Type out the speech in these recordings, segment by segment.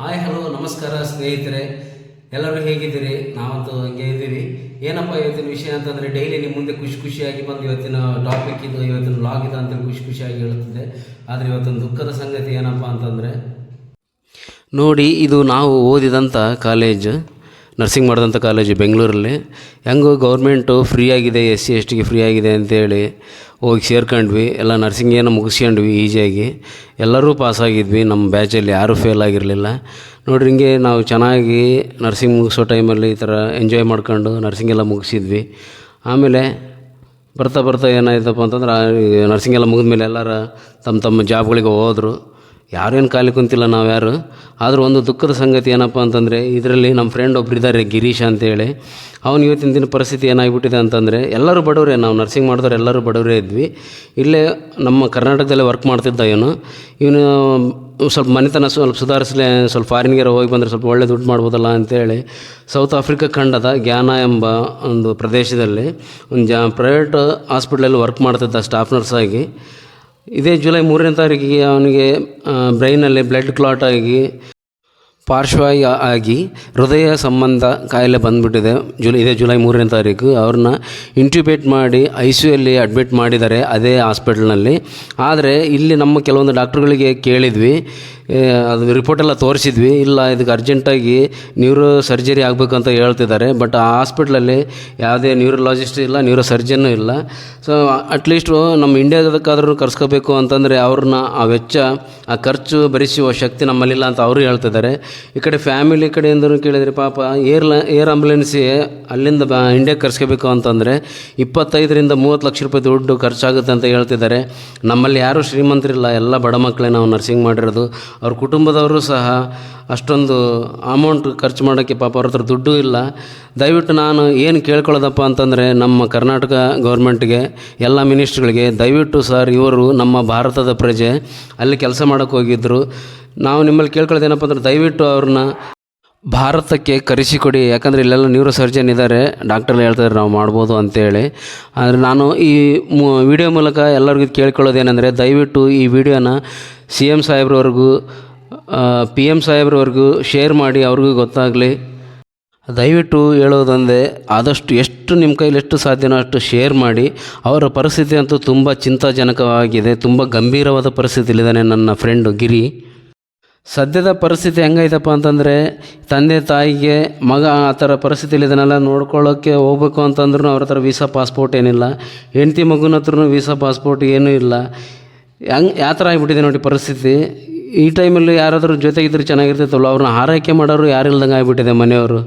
Hi hello ನಮಸ್ಕಾರ, ಸ್ನೇಹಿತರೆ. ಎಲ್ಲರೂ ಹೇಗಿದ್ದೀರಿ? ನಾವಂತೂ ಹಂಗೆ ಇದ್ದೀವಿ. ಏನಪ್ಪ ಇವತ್ತಿನ ವಿಷಯ ಅಂತಂದರೆ ಡೈಲಿ ನಿಮ್ಮ ಮುಂದೆ ಖುಷಿ ಖುಷಿಯಾಗಿ ಬಂದು ಇವತ್ತಿನ ಟಾಪಿಕ್ ಇದು, ಇವತ್ತಿನ ಲಾಗ್ ಇದು ಅಂತೇಳಿ ಖುಷಿ ಖುಷಿಯಾಗಿ ಹೇಳುತ್ತಿದ್ದೆ. ಆದರೆ ಇವತ್ತೊಂದು ದುಃಖದ ಸಂಗತಿ ಏನಪ್ಪ ಅಂತಂದರೆ, ನೋಡಿ, ಇದು ನಾವು ಓದಿದಂಥ ಕಾಲೇಜ್ ನರ್ಸಿಂಗ್ ಮಾಡಿದಂಥ ಕಾಲೇಜು ಬೆಂಗಳೂರಲ್ಲಿ. ಹೆಂಗೋ ಗೌರ್ಮೆಂಟು ಫ್ರೀ ಆಗಿದೆ ಎಸ್ ಸಿ ಎಸ್ ಟಿಗೆ ಫ್ರೀ ಆಗಿದೆ ಅಂತೇಳಿ ಹೋಗಿ ಸೇರ್ಕೊಂಡ್ವಿ. ಎಲ್ಲ ನರ್ಸಿಂಗ್ ಏನೋ ಮುಗಿಸ್ಕೊಂಡ್ವಿ ಈಸಿಯಾಗಿ ಎಲ್ಲರೂ ಪಾಸಾಗಿದ್ವಿ. ನಮ್ಮ ಬ್ಯಾಚಲ್ಲಿ ಯಾರೂ ಫೇಲ್ ಆಗಿರಲಿಲ್ಲ. ನೋಡ್ರಿ, ಹಿಂಗೆ ನಾವು ಚೆನ್ನಾಗಿ ನರ್ಸಿಂಗ್ ಮುಗಿಸೋ ಟೈಮಲ್ಲಿ ಈ ಥರ ಎಂಜಾಯ್ ಮಾಡ್ಕೊಂಡು ನರ್ಸಿಂಗ್ ಎಲ್ಲ ಮುಗಿಸಿದ್ವಿ. ಆಮೇಲೆ ಬರ್ತಾ ಬರ್ತಾ ಏನಾಯ್ತಪ್ಪ ಅಂತಂದ್ರೆ ನರ್ಸಿಂಗ್ ಎಲ್ಲ ಮುಗಿದ್ಮೇಲೆ ಎಲ್ಲರ ತಮ್ಮ ತಮ್ಮ ಜಾಬ್ಗಳಿಗೆ ಹೋದರು. ಯಾರೇನು ಖಾಲಿ ಕುಂತಿಲ್ಲ ನಾವು ಯಾರು? ಆದರೂ ಒಂದು ದುಃಖದ ಸಂಗತಿ ಏನಪ್ಪ ಅಂತಂದರೆ, ಇದರಲ್ಲಿ ನಮ್ಮ ಫ್ರೆಂಡ್ ಒಬ್ರು ಇದ್ದಾರೆ ಗಿರೀಶ್ ಅಂತೇಳಿ ಅವನು ಇವತ್ತಿನ ದಿನ ಪರಿಸ್ಥಿತಿ ಏನಾಗಿಬಿಟ್ಟಿದೆ ಅಂತಂದರೆ, ಎಲ್ಲರೂ ಬಡವರೇ, ನಾವು ನರ್ಸಿಂಗ್ ಮಾಡಿದವ್ರು ಎಲ್ಲರೂ ಬಡವರೇ ಇದ್ವಿ. ಇಲ್ಲೇ ನಮ್ಮ ಕರ್ನಾಟಕದಲ್ಲೇ ವರ್ಕ್ ಮಾಡ್ತಿದ್ದ ಇವನು. ಇವನು ಸ್ವಲ್ಪ ಮನೆತನ ಸ್ವಲ್ಪ ಸುಧಾರಿಸಲಿ, ಸ್ವಲ್ಪ ಫಾರಿನ್ಗೆರ ಹೋಗಿ ಬಂದರೆ ಸ್ವಲ್ಪ ಒಳ್ಳೆ ದುಡ್ಡು ಮಾಡ್ಬೋದಲ್ಲ ಅಂತೇಳಿ ಸೌತ್ ಆಫ್ರಿಕಾ ಖಂಡದ ಗ್ಯಾನ ಎಂಬ ಒಂದು ಪ್ರದೇಶದಲ್ಲಿ, ಒಂದು ಜಾ ಪ್ರೈವೇಟ್ ಹಾಸ್ಪಿಟ್ಲಲ್ಲಿ ವರ್ಕ್ ಮಾಡ್ತಿದ್ದ ಸ್ಟಾಫ್ ನರ್ಸಾಗಿ ಇದೇ ಜುಲೈ ಮೂರನೇ ತಾರೀಕಿಗೆ ಅವನಿಗೆ ಬ್ರೈನಲ್ಲಿ ಬ್ಲಡ್ ಕ್ಲಾಟ್ ಆಗಿ ಪಾರ್ಶ್ವವಾಯು ಆಗಿ ಹೃದಯ ಸಂಬಂಧ ಕಾಯಿಲೆ ಬಂದುಬಿಟ್ಟಿದೆ. ಜುಲೈ, ಇದೇ ಜುಲೈ ಮೂರನೇ ತಾರೀಕು. ಅವ್ರನ್ನ ಇಂಟ್ಯೂಬೇಟ್ ಮಾಡಿ ಐ ಸಿ ಯುಲ್ಲಿ ಅಡ್ಮಿಟ್ ಮಾಡಿದ್ದಾರೆ ಅದೇ ಹಾಸ್ಪಿಟ್ಲ್ನಲ್ಲಿ ಆದರೆ ಇಲ್ಲಿ ನಮ್ಮ ಕೆಲವೊಂದು ಡಾಕ್ಟ್ರುಗಳಿಗೆ ಕೇಳಿದ್ವಿ ಅದು ರಿಪೋರ್ಟೆಲ್ಲ ತೋರಿಸಿದ್ವಿ. ಇಲ್ಲ, ಇದಕ್ಕೆ ಅರ್ಜೆಂಟಾಗಿ ನ್ಯೂರೋ ಸರ್ಜರಿ ಆಗಬೇಕಂತ ಹೇಳ್ತಿದ್ದಾರೆ. ಬಟ್ ಆ ಹಾಸ್ಪಿಟ್ಲಲ್ಲಿ ಯಾವುದೇ ನ್ಯೂರಲಾಜಿಸ್ಟ್ ಇಲ್ಲ ನ್ಯೂರೋ ಸರ್ಜನ್ನು ಇಲ್ಲ ಸೊ ಅಟ್ಲೀಸ್ಟು ನಮ್ಮ ಇಂಡಿಯಾದಕ್ಕಾದ್ರೂ ಕರ್ಸ್ಕೋಬೇಕು ಅಂತಂದರೆ ಅವ್ರನ್ನ ಆ ವೆಚ್ಚ, ಆ ಖರ್ಚು ಭರಿಸುವ ಶಕ್ತಿ ನಮ್ಮಲ್ಲಿಲ್ಲ ಅಂತ ಅವರು ಹೇಳ್ತಿದ್ದಾರೆ. ಈ ಕಡೆ ಫ್ಯಾಮಿಲಿ ಕಡೆಯಿಂದಲೂ ಕೇಳಿದರೆ ಪಾಪ ಏರ್ ಏರ್ ಆಂಬುಲೆನ್ಸಿಗೆ ಅಲ್ಲಿಂದ ಬ ಇಂಡಿಯಾಗೆ ಕರ್ಸ್ಕೋಬೇಕು ಅಂತಂದರೆ ಇಪ್ಪತ್ತೈದರಿಂದ ಮೂವತ್ತು ಲಕ್ಷ ರೂಪಾಯಿ ದುಡ್ಡು ಖರ್ಚಾಗುತ್ತೆ ಅಂತ ಹೇಳ್ತಿದ್ದಾರೆ. ನಮ್ಮಲ್ಲಿ ಯಾರೂ ಶ್ರೀಮಂತರಿಲ್ಲ, ಎಲ್ಲ ಬಡ ಮಕ್ಕಳೇ ನಾವು ನರ್ಸಿಂಗ್ ಮಾಡಿರೋದು. ಅವ್ರ ಕುಟುಂಬದವರು ಸಹ ಅಷ್ಟೊಂದು ಅಮೌಂಟ್ ಖರ್ಚು ಮಾಡೋಕ್ಕೆ ಪಾಪ ಅವ್ರ ಹತ್ರ ದುಡ್ಡು ಇಲ್ಲ. ದಯವಿಟ್ಟು ನಾನು ಏನು ಕೇಳ್ಕೊಳ್ಳೋದಪ್ಪ ಅಂತಂದರೆ ನಮ್ಮ ಕರ್ನಾಟಕ ಗೌರ್ಮೆಂಟ್ಗೆ ಎಲ್ಲ ಮಿನಿಸ್ಟ್ರುಗಳಿಗೆ ದಯವಿಟ್ಟು ಸರ್ ಇವರು ನಮ್ಮ ಭಾರತದ ಪ್ರಜೆ. ಅಲ್ಲಿ ಕೆಲಸ ಮಾಡೋಕ್ಕೆ ಹೋಗಿದ್ದರು ನಾವು ನಿಮ್ಮಲ್ಲಿ ಕೇಳ್ಕೊಳ್ಳೋದೇನಪ್ಪ ಅಂದ್ರೆ ದಯವಿಟ್ಟು ಅವ್ರನ್ನ ಭಾರತಕ್ಕೆ ಕರೆಸಿಕೊಡಿ. ಯಾಕಂದರೆ ಇಲ್ಲೆಲ್ಲ ನ್ಯೂರೋ ಸರ್ಜನ್ ಇದ್ದಾರೆ ಡಾಕ್ಟರ್ ಹೇಳ್ತಾರೆ ನಾವು ಮಾಡ್ಬೋದು ಅಂತೇಳಿ. ಆದರೆ ನಾನು ಈ ವಿಡಿಯೋ ಮೂಲಕ ಎಲ್ಲರಿಗೂ ಕೇಳ್ಕೊಳ್ಳೋದೇನೆಂದರೆ ದಯವಿಟ್ಟು ಈ ವಿಡಿಯೋನ ಸಿ ಎಂ ಸಾಹೇಬ್ರವರೆಗೂ ಪಿ ಎಂ ಸಾಹೇಬ್ರವರೆಗೂ ಶೇರ್ ಮಾಡಿ ಅವ್ರಿಗೂ ಗೊತ್ತಾಗಲಿ. ದಯವಿಟ್ಟು ಹೇಳೋದಂದರೆ ಆದಷ್ಟು ಎಷ್ಟು ನಿಮ್ಮ ಕೈಲಿ ಎಷ್ಟು ಸಾಧ್ಯನೋ ಅಷ್ಟು ಶೇರ್ ಮಾಡಿ. ಅವರ ಪರಿಸ್ಥಿತಿ ಅಂತೂ ತುಂಬ ಚಿಂತಾಜನಕವಾಗಿದೆ. ತುಂಬ ಗಂಭೀರವಾದ ಪರಿಸ್ಥಿತಿಲಿದ್ದಾನೆ ನನ್ನ ಫ್ರೆಂಡು ಗಿರಿ. ಸದ್ಯದ ಪರಿಸ್ಥಿತಿ ಹೆಂಗೈತಪ್ಪ ಅಂತಂದರೆ, ತಂದೆ ತಾಯಿಗೆ ಮಗ ಆ ಥರ ಪರಿಸ್ಥಿತಿಲಿ ಇದನ್ನೆಲ್ಲ ನೋಡ್ಕೊಳ್ಳೋಕ್ಕೆ ಹೋಗ್ಬೇಕು ಅಂತಂದ್ರೂ ಅವ್ರ ಹತ್ರ ವೀಸಾ ಪಾಸ್ಪೋರ್ಟ್ ಏನಿಲ್ಲ. ಹೆಂಡತಿ ಮಗುನ ಹತ್ರನೂ ವೀಸಾ ಪಾಸ್ಪೋರ್ಟ್ ಏನೂ ಇಲ್ಲ. ಹೆಂಗೆ, ಯಾವ ಥರ ಆಗಿಬಿಟ್ಟಿದೆ ನೋಡಿ ಪರಿಸ್ಥಿತಿ. ಈ ಟೈಮಲ್ಲಿ ಯಾರಾದರೂ ಜೊತೆಗಿದ್ರೆ ಚೆನ್ನಾಗಿರ್ತಿತ್ತಲ್ಲ, ಅವ್ರನ್ನ ಆರೈಕೆ ಮಾಡೋರು ಯಾರಿಲ್ದಂಗೆ ಆಗಿಬಿಟ್ಟಿದೆ ಮನೆಯವರು.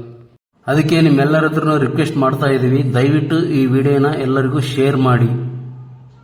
ಅದಕ್ಕೆ ನಿಮ್ಮೆಲ್ಲರ ಹತ್ರನೂ ರಿಕ್ವೆಸ್ಟ್ ಮಾಡ್ತಾ ಇದ್ದೀವಿ. ದಯವಿಟ್ಟು ಈ ವಿಡಿಯೋನ ಎಲ್ಲರಿಗೂ ಶೇರ್ ಮಾಡಿ.